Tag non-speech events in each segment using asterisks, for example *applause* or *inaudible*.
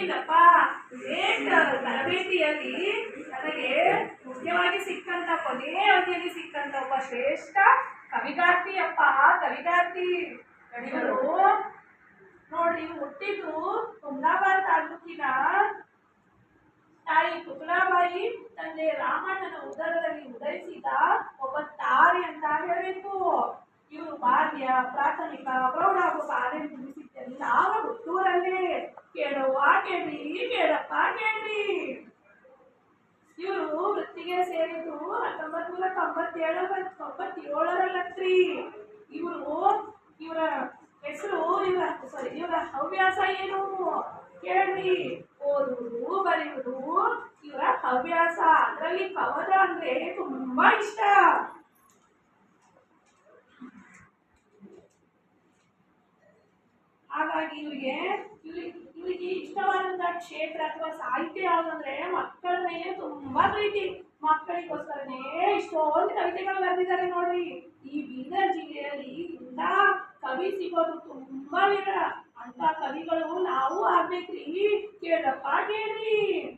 Late ತರಬೇತಿಯಲ್ಲಿ ನನಗೆ ಮುಖ್ಯವಾಗಿ ಸಿಕ್ಕಂತ, ಕೊನೆಯ ಅವಧಿಯಲ್ಲಿ ಸಿಕ್ಕಂತ ಒಬ್ಬ ಶ್ರೇಷ್ಠ ಕವಿಗಾರ್ತಿ ಅಪ್ಪ ಕವಿಗಾರ್ತಿ ಇವರು ನೋಡಿ ಹುಟ್ಟಿದ್ದು ಕುಂದಾಬಾದ್ ತಾಲೂಕಿನ ತಾಯಿ ಕುಕುಲಾಬಾಯಿ ತಂದೆ ರಾಮಣ್ಣನ ಉದರದಲ್ಲಿ ಉದಯಿಸಿದ ಒಬ್ಬ ತಾರಿ ಅಂತ ಹೇಳಬೇಕು. ಇವರು ಬಾಲ್ಯ, ಪ್ರಾಥಮಿಕ, ಪ್ರೌಢ ಹಾಗೂ ಕಾಲೇಜು ಕೇಳ್ರಿ ಬೇಡಪ್ಪ ಕೇಳ್ರಿ ಇವರು ವೃತ್ತಿಗೆ ಸೇರಿದ್ರು ಹತ್ತೊಂಬತ್ ನೂರ ತೊಂಬತ್ತೇಳು ತೊಂಬತ್ತೇಳರಲ್ಲತ್ರಿ ಇವರು ಇವರ ಹೆಸರು, ಇವರ ಸಾರಿ ಇವರ ಹವ್ಯಾಸ ಏನು? ಕೇಳ್ರಿ. ಓದುವುದು, ಬರೆಯುವುದು, ಇವರ ಹವ್ಯಾಸ. ಅದರಲ್ಲಿ ಕವನ ಅಂದ್ರೆ ತುಂಬಾ ಇಷ್ಟ. ಹಾಗಾಗಿ ಇವರಿಗೆ ಇವ್ರಿಗೆ ಇಷ್ಟವಾದಂತಹ ಕ್ಷೇತ್ರ ಅಥವಾ ಸಾಹಿತ್ಯ ಯಾವುದಂದ್ರೆ ಮಕ್ಕಳ ಮೇಲೆ ತುಂಬಾ ಪ್ರೀತಿ. ಮಕ್ಕಳಿಗೋಸ್ಕರನೇ ಇಷ್ಟೊಂದು ಕವಿತೆಗಳು ಬರೆದಿದ್ದಾರೆ ನೋಡ್ರಿ. ಈ ಬೀದರ್ ಜಿಲ್ಲೆಯಲ್ಲಿ ಇಂಥ ಕವಿ ಸಿಗೋದು ತುಂಬಾ ವಿರಳ. ಅಂತ ಕವಿಗಳು ನಾವು ಆಗ್ಬೇಕ್ರಿ. ಕೇಳಪ್ಪ ಕೇಳ್ರಿ.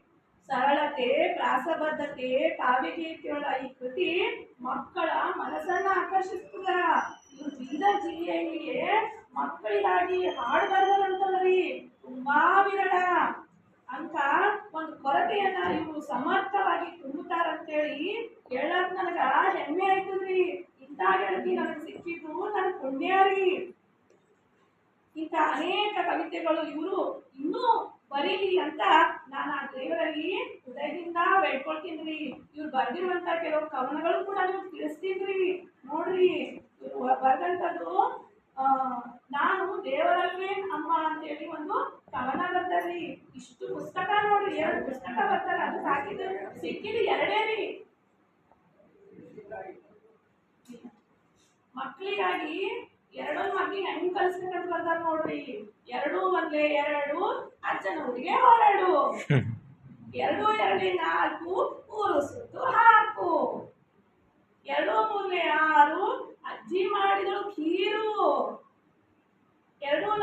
ಸರಳತೆ, ಪ್ರಾಸಬದ್ಧತೆ ಕಾವ್ಯಗೀತೆಗಳ ಈ ಕೃತಿ ಮಕ್ಕಳ ಮನಸ್ಸನ್ನ ಆಕರ್ಷಿಸ್ತದ. ಇವ್ರು ಬೀದರ್ ಜಿಲ್ಲೆಯಲ್ಲಿಯೇ ಮಕ್ಕಳಿಗಾಗಿ ಹಾಡು ಬರೆದರಂತದ್ರಿ ತುಂಬಾ ವಿರಳ ಅಂತ ಒಂದು ಕೊರತೆಯನ್ನ ಇವರು ಸಮರ್ಥವಾಗಿ ತುಂಬುತ್ತಾರಂತೇಳಿ ಹೇಳಕ್ ನನಗ ಹೆಮ್ಮೆ ಆಯ್ತದ್ರಿ. ಇಂಥ ಗೆಳತಿ ನನಗೆ ಸಿಕ್ಕಿದ್ದು ನನ್ನ ಪುಣ್ಯಾರಿ ರೀ. ಇಂಥ ಅನೇಕ ಕವಿತೆಗಳು ಇವರು ಇನ್ನೂ ಬರೀಲಿ ಅಂತ ನಾನು ಆ ದೇವರಲ್ಲಿ ಹೃದಯದಿಂದ ಬೇಡ್ಕೊಳ್ತೀನಿ ಇವ್ರು ಬರೆದಿರುವಂತ ಕೆಲವು ಕವನಗಳು ಕೂಡ ನೀವು ತಿಳಿಸ್ತೀನಿ ನೋಡ್ರಿ ಇವ್ರು ಬರೆದಂಥದ್ದು ಆ, ನಾನು ದೇವರಲ್ಲೇ ಅಮ್ಮ ಅಂತೇಳಿ ಒಂದು ಕವನ ಬರ್ತಾರ್ರಿ ಇಷ್ಟು ಪುಸ್ತಕ ನೋಡಿ ಎರಡು ಪುಸ್ತಕ ಬರ್ತಾರ ಅದು ಸಾಕಿದ ಸಿಕ್ಕಿದ ಎರಡೇ ರೀ. ಮಕ್ಕಳಿಗಾಗಿ ಎರಡೊಂದು ಮಕ್ಕಳಿಗೆ ಹೆಂಗ್ ಕಲ್ಸ್ಬೇಕಂತ ಬರ್ತಾರ ನೋಡ್ರಿ. ಎರಡು ಒಂದ್ಲೆ ಎರಡು ಅಜ್ಜನ ಊರಿಗೆ ಹೊರಡು. ಎರಡು ಎರಡು ನಾಲ್ಕು ಊರು ಸುತ್ತು ಹಾಕು.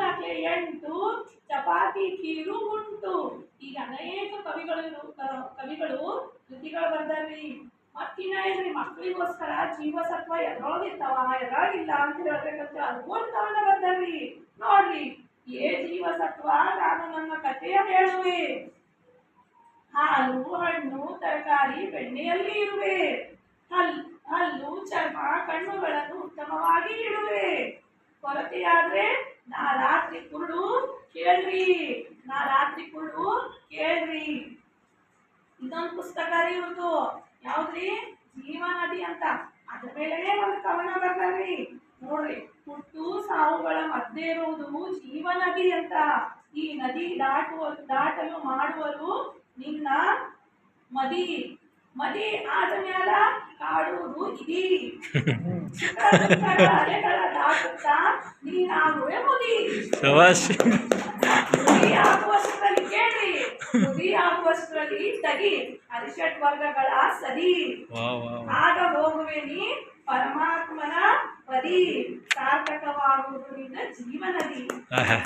ಎರಡು ಎಂಟು, ಚಪಾತಿ ಕೀರು ಉಂಟು. ಈಗ ಅನೇಕ ಕವಿಗಳು ಕವಿಗಳು, ಕೃತಿಗಳು ಬರ್ದಾರ್ರಿ ಮತ್ತಿನ್ನ ಏನ್ರಿ ಮಕ್ಕಳಿಗೋಸ್ಕರ ಜೀವಸತ್ವ ಎದ್ರೊಳಗಿರ್ತಾವ ಎದ್ರೊಳಗಿಲ್ಲ ಅಂತ ಹೇಳ್ಬೇಕಂತ ಕವನ ಬರ್ದಾರ್ರಿ ನೋಡ್ರಿ, ಏ ಜೀವಸತ್ವ? ನಾನು ನನ್ನ ಕಥೆಯ ಹೇಳುವೆ. ಹಾಲು, ಹಣ್ಣು, ತರಕಾರಿ ಬೆಣ್ಣೆಯಲ್ಲಿ ಇರುವೆ. ಹಲ್, ಹಲ್ಲು, ಚರ್ಮ, ಕಣ್ಣುಗಳನ್ನು ಉತ್ತಮವಾಗಿ ಇಡುವೆ ಕೊರತೆಯಾದ್ರೆ ನಾ ರಾತ್ರಿ ಕುರುಡು ಕೇಳ್ರಿ ನಾ ರಾತ್ರಿ ಕುಳ್ಳು ಕೇಳ್ರಿ. ಇದೊಂದು ಪುಸ್ತಕ ರೀ ಇವ್ರದ್ದು ಯಾವ್ದ್ರಿ? ಜೀವ ನದಿ ಅಂತ. ಅದ್ರ ಮೇಲೆ ಒಂದು ಕವನ ಬರ್ತಾರ್ರಿ ನೋಡ್ರಿ ಹುಟ್ಟು ಸಾವುಗಳ ಮಧ್ಯೆ ಇರುವುದು ಜೀವ ನದಿ ಅಂತ. ಈ ನದಿ ದಾಟುವ ದಾಟಲು ಮಾಡುವರು ನಿನ್ನ ಮದಿ. ಮದಿ ಆದ ಮ್ಯಾಲ ಕಾಡುವುದು ಇದೀ ಅಲೆಗಳ *laughs* ದಾಟುತ್ತಾ ಶಬಾಷ್ ಮುದಿ ಆಗುವಷ್ಟರಲ್ಲಿ ಕೇಳ್ರಿ ಮುದಿ ಆಗುವಷ್ಟರಲ್ಲಿ ತಗಿ ಅರಿಷಟ್ ವರ್ಗಗಳ ಸದಿ ವಾ ವಾ ಆಗ ಹೋಗುವೆ ನೀ ಪರಮಾತ್ಮನ ಪದಿ ಸಾರ್ಥಕವಾಗುವುದು ನಿನ್ನ ಜೀವನದಿ ಆಹಾ